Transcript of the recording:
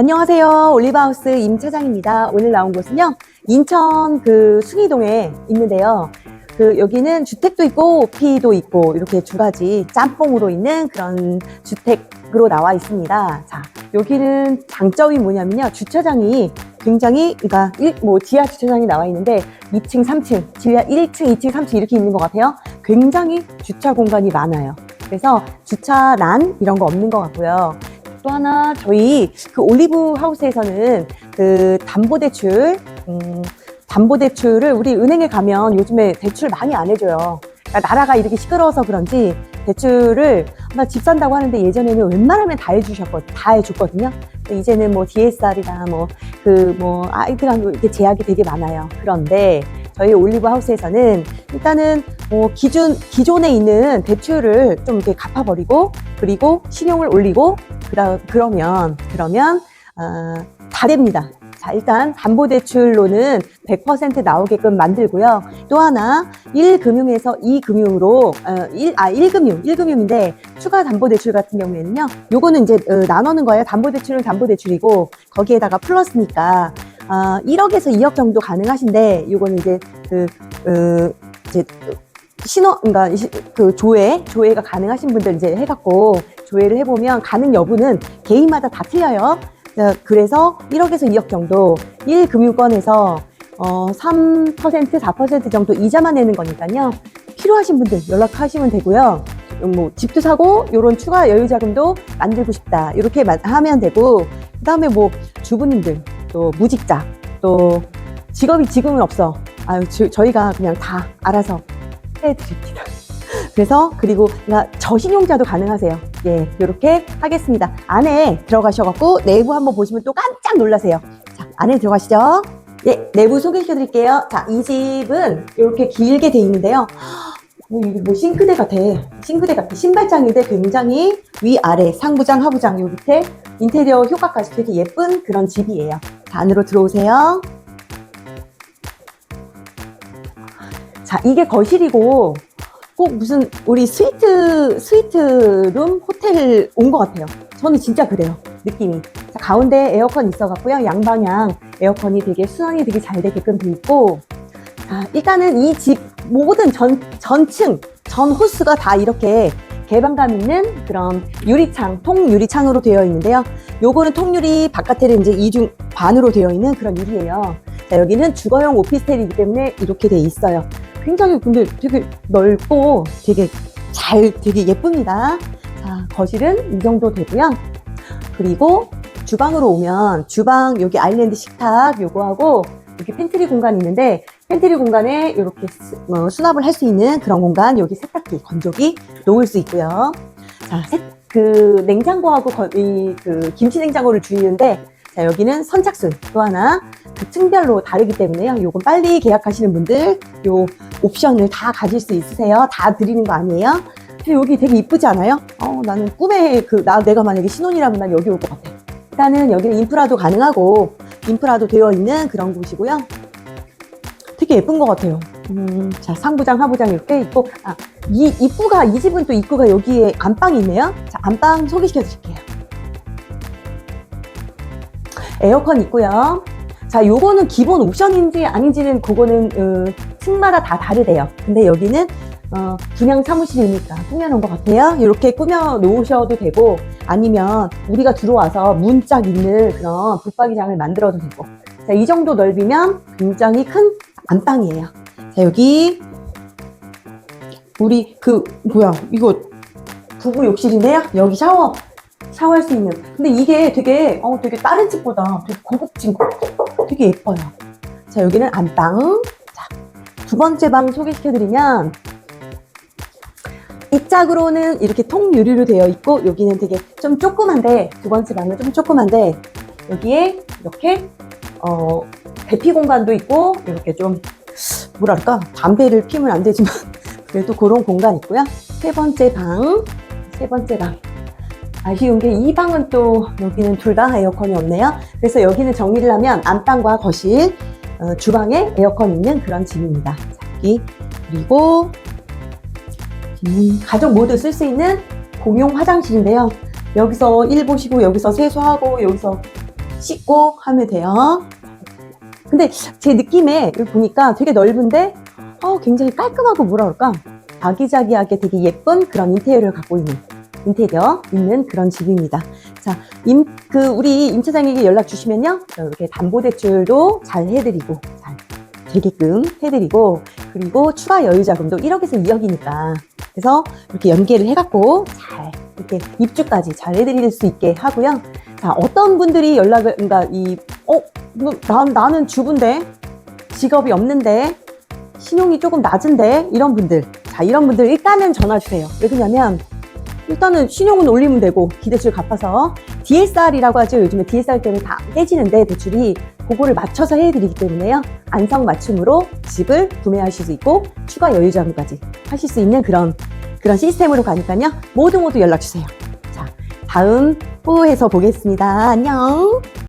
안녕하세요. 올리브하우스 임 차장입니다. 오늘 나온 곳은요. 인천 그 숭이동에 있는데요. 그 여기는 주택도 있고 오피도 있고 이렇게 두 가지 짬뽕으로 있는 그런 주택으로 나와 있습니다. 자, 여기는 장점이 뭐냐면요. 주차장이 굉장히 그러니까 일, 뭐 지하 주차장이 나와 있는데 2층, 3층, 지하 1층, 2층, 3층 이렇게 있는 것 같아요. 굉장히 주차 공간이 많아요. 그래서 주차난 이런 거 없는 것 같고요. 또 하나 저희 그 올리브 하우스에서는 그 담보대출 음, 담보대출을 우리 은행에 가면 요즘에 대출 많이 안 해줘요. 그러니까 나라가 이렇게 시끄러워서 그런지 대출을 나집 산다고 하는데 예전에는 웬만하면 다 해주셨거든, 다 해줬거든요. 이제는 뭐 DSR이나 뭐 그뭐 아이들과 이렇게 제약이 되게 많아요. 그런데 저희 올리브 하우스에서는 일단은 뭐 기준 기존에 있는 대출을 좀 이렇게 갚아버리고 그리고 신용을 올리고 그다 그러면 그러면 어, 다 됩니다. 자, 일단 담보대출로는 100% 나오게끔 만들고요. 또 하나, 1금융에서 2금융으로, 어, 1, 아, 1금융, 1금융인데, 추가 담보대출 같은 경우에는요, 요거는 이제, 어, 나누는 거예요. 담보대출은 담보대출이고, 거기에다가 플러스니까, 아, 1억에서 2억 정도 가능하신데, 요거는 이제, 그, 어, 이제, 신호, 그러니까 시- 그 조회, 조회가 가능하신 분들 이제 해갖고 조회를 해보면 가능 여부는 개인마다 다 틀려요. 어, 그래서 1억에서 2억 정도 1금융권에서 어, 3%, 4% 정도 이자만 내는 거니까요. 필요하신 분들 연락하시면 되고요. 뭐 집도 사고 이런 추가 여유 자금도 만들고 싶다 이렇게 마- 하면 되고 그 다음에 뭐 주부님들 또 무직자 또 직업이 지금은 없어 아유 저, 저희가 그냥 다 알아서 해드립니다. 그래서 그리고 저신용자도 가능하세요. 예, 이렇게 하겠습니다. 안에 들어가셔갖고 내부 한번 보시면 또 깜짝 놀라세요. 자, 안에 들어가시죠. 예, 내부 소개시켜드릴게요. 자, 이 집은 이렇게 길게 돼 있는데요. 뭐, 이게 뭐 싱크대 같아. 싱크대 같아. 신발장인데 굉장히 위아래 상부장, 하부장 요 밑에 인테리어 효과까지 되게 예쁜 그런 집이에요. 자, 안으로 들어오세요. 자, 이게 거실이고 꼭 무슨 우리 스위트 스위트룸 호텔 온 것 같아요. 저는 진짜 그래요. 느낌이. 자, 가운데 에어컨 있어갖고요. 양방향 에어컨이 되게 순환이 되게 잘 되게끔 돼 있고. 자, 일단은 이 집 모든 전 전층 전 호스가 다 이렇게 개방감 있는 그런 유리창, 통 유리창으로 되어 있는데요. 요거는 통유리 바깥에는 이제 이중 반으로 되어 있는 그런 유리예요. 자, 여기는 주거용 오피스텔이기 때문에 이렇게 돼 있어요. 굉장히 근데 되게 넓고 되게 잘 되게 예쁩니다. 자, 거실은 이 정도 되고요. 그리고 주방으로 오면 주방 여기 아일랜드 식탁 요거하고 여기 팬트리 공간이 있는데 팬트리 공간에 이렇게 수, 어, 수납을 할 수 있는 그런 공간 여기 세탁기 건조기 놓을 수 있고요. 자, 세- 그 냉장고하고 거- 이, 그 김치 냉장고를 주의는데 자, 여기는 선착순 또 하나 그 층별로 다르기 때문에요. 요건 빨리 계약하시는 분들 요 옵션을 다 가질 수 있으세요. 다 드리는 거 아니에요? 여기 되게 이쁘지 않아요? 어, 나는 꿈에 그, 나, 내가 만약에 신혼이라면 난 여기 올 것 같아. 일단은 여기는 인프라도 가능하고, 인프라도 되어 있는 그런 곳이고요. 되게 예쁜 것 같아요. 음, 자, 상부장, 하부장 이렇게 있고, 아, 이 입구가, 이 집은 또 입구가 여기에 안방이 있네요. 자, 안방 소개시켜 드릴게요. 에어컨 있고요. 자, 요거는 기본 옵션인지 아닌지는 그거는 어, 층마다 다 다르대요. 근데 여기는 어, 분양 사무실이니까 꾸며놓은 것 같아요. 이렇게 꾸며 놓으셔도 되고 아니면 우리가 들어와서 문짝 있는 그런 붙박이장을 만들어도 되고 자, 이 정도 넓이면 굉장히 큰 안방이에요. 자, 여기 우리 그 뭐야 이거 부부 욕실인데요. 여기 샤워 샤워할 수 있는. 근데 이게 되게 어 되게 다른 집보다 되게 고급진 거. 되게 예뻐요. 자 여기는 안방. 자, 두 번째 방 소개시켜드리면 입작으로는 이렇게 통유리로 되어 있고 여기는 되게 좀 조그만데 두 번째 방은 좀 조그만데 여기에 이렇게 어 대피 공간도 있고 이렇게 좀 뭐랄까 담배를 피면 안 되지만 그래도 그런 공간 있고요. 세 번째 방, 세 번째 방. 아쉬운 게 이 방은 또 여기는 둘 다 에어컨이 없네요. 그래서 여기는 정리를 하면 안방과 거실, 어, 주방에 에어컨 있는 그런 집입니다. 자, 여기 그리고 음, 가족 모두 쓸 수 있는 공용 화장실인데요. 여기서 일 보시고 여기서 세수하고 여기서 씻고 하면 돼요. 근데 제 느낌에 보니까 되게 넓은데 어, 굉장히 깔끔하고 뭐라 그럴까 아기자기하게 되게 예쁜 그런 인테리어를 갖고 있는 인테리어 있는 그런 집입니다. 자, 임, 그 우리 임 차장에게 연락 주시면요 이렇게 담보대출도 잘 해드리고 잘 되게끔 해드리고 그리고 추가 여유 자금도 1억에서 2억이니까 그래서 이렇게 연계를 해갖고 잘 이렇게 입주까지 잘 해드릴 수 있게 하고요. 자, 어떤 분들이 연락을, 그러니까 이, 어, 뭐, 나, 나는 주부인데, 직업이 없는데, 신용이 조금 낮은데, 이런 분들. 자, 이런 분들 일단은 전화 주세요. 왜 그러냐면, 일단은 신용은 올리면 되고, 기대출 갚아서, DSR이라고 하죠. 요즘에 DSR 때문에 다 깨지는데, 대출이 그거를 맞춰서 해드리기 때문에요. 안성 맞춤으로 집을 구매하실 수 있고, 추가 여유 자금까지 하실 수 있는 그런, 그런 시스템으로 가니까요. 모두 모두 연락 주세요. 자, 다음 후에서 보겠습니다. 안녕.